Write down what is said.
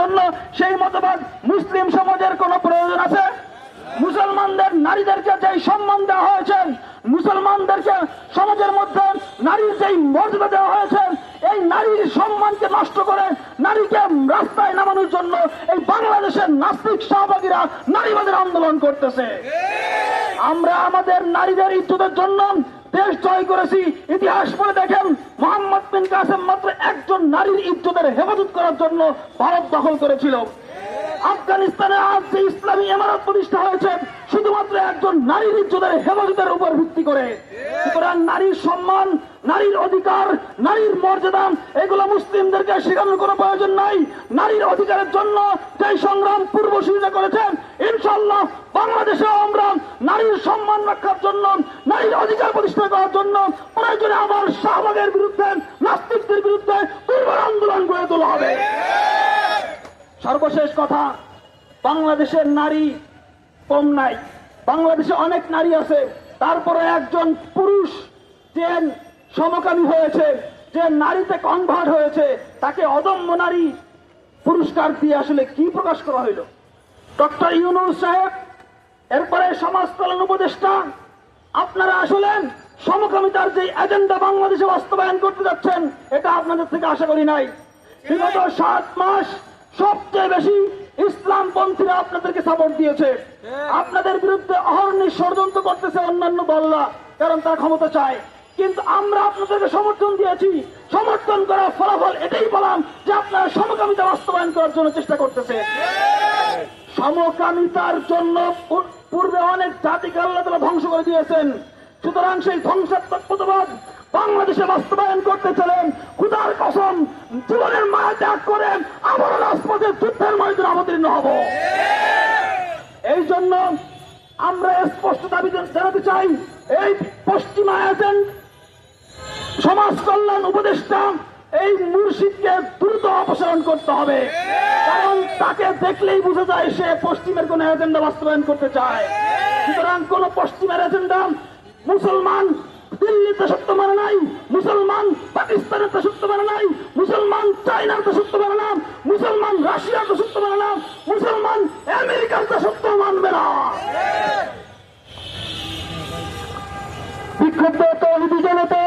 জন্য সেই মতবাদ মুসলিম সমাজের কোনো প্রয়োজন আছে? মুসলমানদের নারীদেরকে যেই সম্মান দেওয়া হয়েছে, মুসলমানদেরকে সমাজের মধ্যে নারীর যেই মর্যাদা দেওয়া হয়েছে, এই নারীর সম্মানকে নষ্ট করে নারীকে রাস্তায় নামানোর জন্য এই বাংলাদেশের নাস্তিক সহভাগীরা নারীবাদের আন্দোলন করতেছে। আমরা আমাদের নারীদের ইজ্জতের জন্য দেশ জয় করেছি। ইতিহাস পড়ে দেখেন, মোহাম্মদ বিন কাসেম মাত্র ইজ্জতের হেফাজত করার জন্য ভারত দখল করেছিল। আফগানিস্তানে আজ যে ইসলামী ইমারত প্রতিষ্ঠা হয়েছে, শুধুমাত্র একজন নারীর ইজ্জতের হেফাজতের উপর ভিত্তি করে। সুতরাং নারীর সম্মান, নারীর অধিকার, নারীর মর্যাদা, এগুলো মুসলিমদেরকে শেখানোর কোনো প্রয়োজন নাই। নারীর অধিকারের জন্য যে সংগ্রাম পূর্বসূচনা করেছেন ইনশাল্লাহ বাংলাদেশেও আমরা নারীর সম্মান রক্ষার জন্য, নারীর অধিকার প্রতিষ্ঠা করার জন্য প্রয়োজনে আমার শাহবাগের বিরুদ্ধে নাস্তিকদের বিরুদ্ধে দুর্বার আন্দোলন গড়ে তোলা হবে। সর্বশেষ কথা, বাংলাদেশের নারী কম নাই। বাংলাদেশে অনেক নারী আছে, তারপরে একজন পুরুষ যে সমকামী হয়েছে, যে নারীতে কনভার্ট হয়েছে, তাকে অদম্য নারী পুরস্কার দিয়ে আসলে কি প্রকাশ করা হইল? ডক্টর ইউনুস সাহেব, এরপরে সমাজ কল্যাণ উপদেষ্টা, আপনারা আসলে সমকামিতার যে এজেন্ডা বাংলাদেশে বাস্তবায়ন করতে যাচ্ছেন, এটা আপনাদের থেকে আশা করি নাই। বিগত সাত মাস সবচেয়ে বেশি ইসলাম পন্থীরা আপনাদেরকে সাপোর্ট দিয়েছে। আপনাদের বিরুদ্ধে অহর্নিশ ষড়যন্ত্র করতেছে অন্যান্য দলরা, কারণ তারা ক্ষমতা চায়। কিন্তু আমরা আপনাদেরকে সমর্থন দিয়েছি। সমর্থন করার ফলাফল এটাই বললাম যে আপনারা সমকামিতা বাস্তবায়ন করার জন্য চেষ্টা করতেছে। সমকামিতার জন্য পূর্বে অনেক জাতিকে আল্লাহ তালা ধ্বংস করে দিয়েছেন। সুতরাং সেই ধ্বংসাত্মক মতবাদ বাংলাদেশে বাস্তবায়ন করতে চলেন। খুদার কসম, জীবনের মায়া ত্যাগ করে আবার রাজপথে যুদ্ধের ময়দানে অবতীর্ণ হব। এই জন্য আমরা স্পষ্ট দাবি জানাতে চাই, এই পশ্চিমা এজেন্ট, সমাজ কল্যাণ উপদেষ্টা, এই মুর্শিদকে দ্রুত অপসারণ করতে হবে। কারণ তাকে দেখলেই বোঝা যায় সে পশ্চিমের কোন এজেন্ডা বাস্তবায়ন করতে চায়। সুতরাং কোন পশ্চিমের এজেন্ডা মুসলমান দিল্লিতে সত্য মানে নাই, মুসলমান পাকিস্তানের তো সত্য মানে নাই, মুসলমান চাইনার তো সত্য মানে না, মুসলমান রাশিয়ার তো সত্য মানে না, মুসলমান আমেরিকার তো সত্য মানবে না। বিক্ষুব্ধ তহিদি জনতা